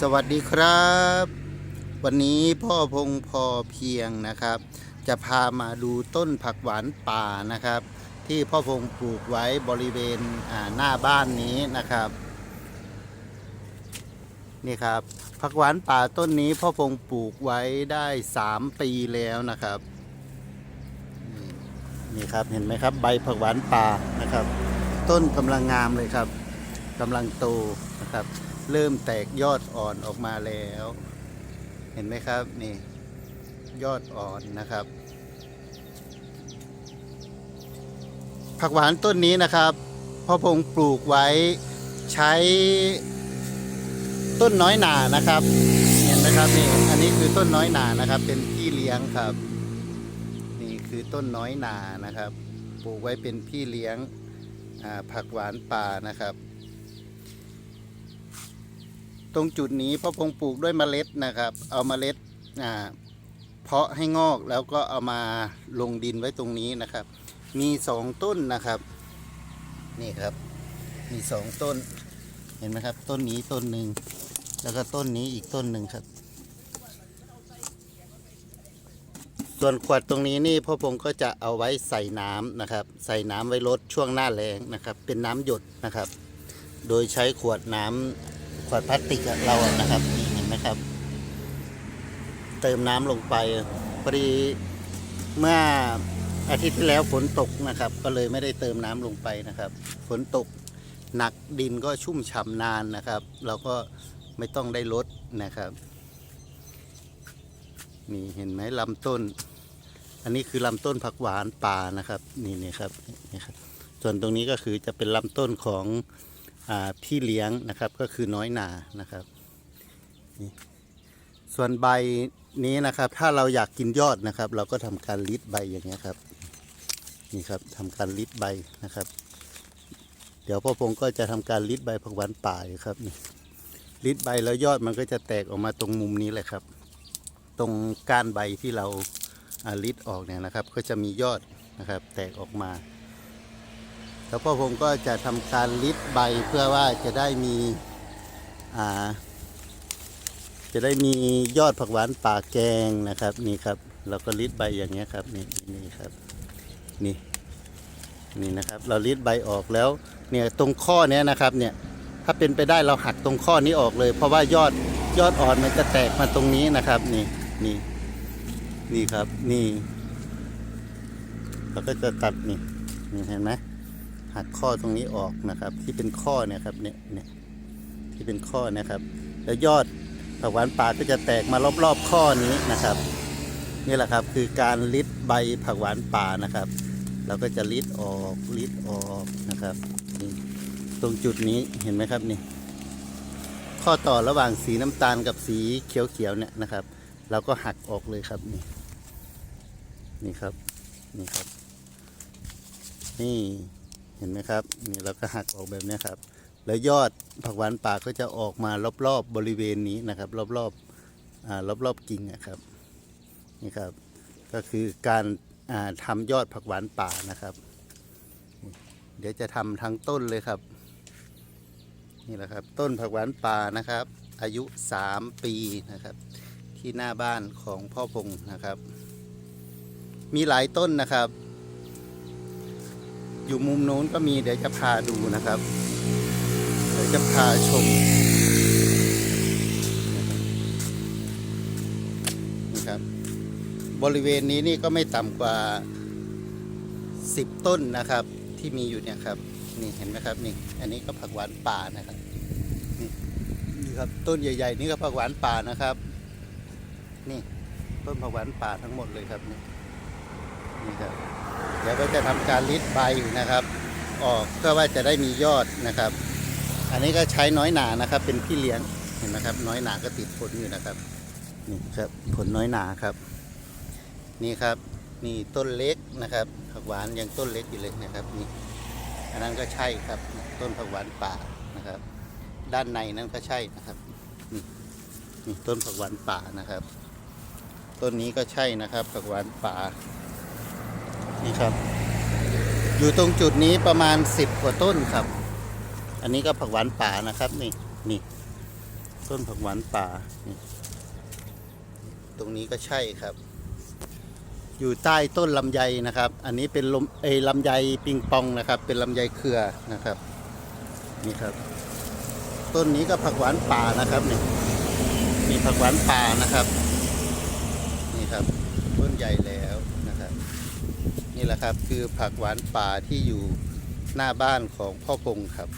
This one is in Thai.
สวัสดีครับ วันนี้พ่อพงพอเพียงนะครับ จะพามาดูต้นผักหวานป่านะครับ ที่พ่อพงปลูกไว้บริเวณหน้าบ้านนี้นะครับ นี่ครับ ผักหวานป่าต้นนี้พ่อพงปลูกไว้ได้ 3 ปีแล้วนะครับ นี่ครับเห็นไหมครับใบผักหวานป่านะครับ ต้นกำลังงามเลยครับกำลังโตนะครับ เริ่มแตกยอดอ่อนออกมาแล้ว เห็นไหมครับนี่ยอดอ่อนนะครับ ผักหวานต้นนี้นะครับพ่อพงปลูกไว้ใช้ต้นน้อยหนานะครับ เห็นไหมครับนี่อันนี้คือต้นน้อยหนานะครับ เป็นพี่เลี้ยงครับ นี่คือต้นน้อยหนานะครับ ปลูกไว้เป็นพี่เลี้ยงผักหวานป่านะครับ ตรงจุดนี้พ่อพงปลูกด้วยเมล็ดนะครับ เอาเมล็ดเพาะให้งอกแล้วก็เอามาลงดินไว้ตรงนี้นะครับ มีสองต้นนะครับ นี่ครับ มีสองต้น เห็นไหมครับ ต้นนี้ต้นหนึ่งแล้วก็ต้นนี้อีกต้นหนึ่งครับ ส่วนขวดตรงนี้นี่พ่อพงก็จะเอาไว้ใส่น้ำนะครับ ใส่น้ำไว้ลดช่วงหน้าแรงนะครับ เป็นน้ำหยดนะครับ โดยใช้ขวดน้ำ วดพลาสติกเรานะครับนี่เห็นไหมครับ เติมน้ำลงไปพอดีเมื่ออาทิตย์ที่แล้วฝนตกนะครับ ก็เลยไม่ได้เติมน้ำลงไปนะครับ ฝนตกหนักดินก็ชุ่มฉ่ำนานนะครับ เราก็ไม่ต้องได้ลดนะครับ นี่เห็นไหมลำต้น อันนี้คือลำต้นผักหวานป่านะครับ นี่นี่ครับนี่ครับ ส่วนตรงนี้ก็คือจะเป็นลำต้นของ พี่เลี้ยงนะครับก็คือน้อยหนานะครับส่วนใบนี้นะครับ ถ้าเราอยากกินยอดนะครับ เราก็ทำการลิดใบอย่างเงี้ยครับนี่ครับทำการลิดใบนะครับ เดี๋ยวพ่อพงก็จะทำการลิดใบผักหวานป่าอยู่ครับนี่ลิดใบแล้วยอดมันก็จะแตกออกมาตรงมุมนี้แหละครับ ตรงก้านใบที่เราอ่าลิดออกเนี่ยนะครับ ก็จะมียอดนะครับ แตกออกมา แล้วพ่อผมก็จะทำการลิดใบเพื่อว่าจะได้มีอ่าจะได้มียอดผักหวานป่าแกงนะครับนี่ครับ เราก็ลิดใบอย่างเงี้ยครับนี่นี่ครับนี่นี่นะครับ เราลิดใบออกแล้วเนี่ยตรงข้อเนี้ยนะครับเนี่ยถ้าเป็นไปได้เราหักตรงข้อนี้ออกเลย เพราะว่ายอดยอดอ่อนมันจะแตกมาตรงนี้นะครับ นี่นี่นี่ครับนี่เราก็จะตัดนี่นี่เห็นไหม หักข้อตรงนี้ออกนะครับ ที่เป็นข้อเนี่ยครับเนี่ยเนี่ยที่เป็นข้อนะครับ แล้วยอดผักหวานป่าก็จะแตกมารอบๆข้อนี้นะครับนี่แหละครับคือการลิดใบผักหวานป่านะครับ เราก็จะลิดออกลิดออกนะครับตรงจุดนี้เห็นไหมครับนี่ข้อต่อระหว่างสีน้ำตาลกับสีเขียวๆเนี่ยนะครับ เราก็หักออกเลยครับนี่นี่ครับนี่ครับนี่ เห็นไหมครับนี่เราก็หักออกแบบนี้ครับ แล้วยอดผักหวานป่าก็จะออกมารอบๆบบริเวณนี้นะครับ รอบๆอ่ารอบๆกิ่งนะครับนี่ครับ ก็คือการาทำยอดผักหวานป่านะครับ เดี๋ยวจะทำทั้งต้นเลยครับ นี่แหละครับ ต้นผักหวานป่านะครับ อายุ 3 ปีนะครับ ที่หน้าบ้านของพ่อพงนะครับ มีหลายต้นนะครับ อยู่มุมโน้นก็มีเดี๋ยวจะพาดูนะครับ เดี๋ยวจะพาชมนี่ครับ บริเวณนี้นี่ก็ไม่ต่ำกว่า 10 ต้นนะครับที่มีอยู่เนี่ยครับนี่เห็นไหมครับนี่อันนี้ก็ผักหวานป่านะครับนี่นี่ครับต้นใหญ่ ๆ นี่ก็ผักหวานป่านะครับ นี่ต้นผักหวานป่าทั้งหมดเลยครับนี่ นี่ครับเดี๋ยวก็จะทำการลิดใบนะครับ ออกเพื่อว่าจะได้มียอดนะครับ อันนี้ก็ใช้น้อยหนานะครับ เป็นพี่เลี้ยงเห็นไหมครับ น้อยหนาก็ติดผลอยู่นะครับนี่ครับผลน้อยหนาครับ นี่ครับนี่ต้นเล็กนะครับผักหวานยังต้นเล็กอยู่เลยนะครับนี่อันนั้นก็ใช่ครับต้นผักหวานป่านะครับ ด้านในนั้นก็ใช่นะครับนี่นี่ต้นผักหวานป่านะครับ ต้นนี้ก็ใช่นะครับผักหวานป่า นี่ครับ อยู่ตรงจุดนี้ประมาณ10กว่าต้นครับ อันนี้ก็ผักหวานป่านะครับ นี่นี่ ต้นผักหวานป่านี่ตรงนี้ก็ใช่ครับ อยู่ใต้ต้นลำไยนะครับ อันนี้เป็นลมเอลำไยปิงปองนะครับ เป็นลำไยเครือนะครับ นี่ครับ ต้นนี้ก็ผักหวานป่านะครับนี่มีผักหวานป่านะครับ นี่ครับต้นใหญ่แล้ว นะครับ คือผักหวานป่าที่อยู่หน้าบ้านของพ่อพงครับ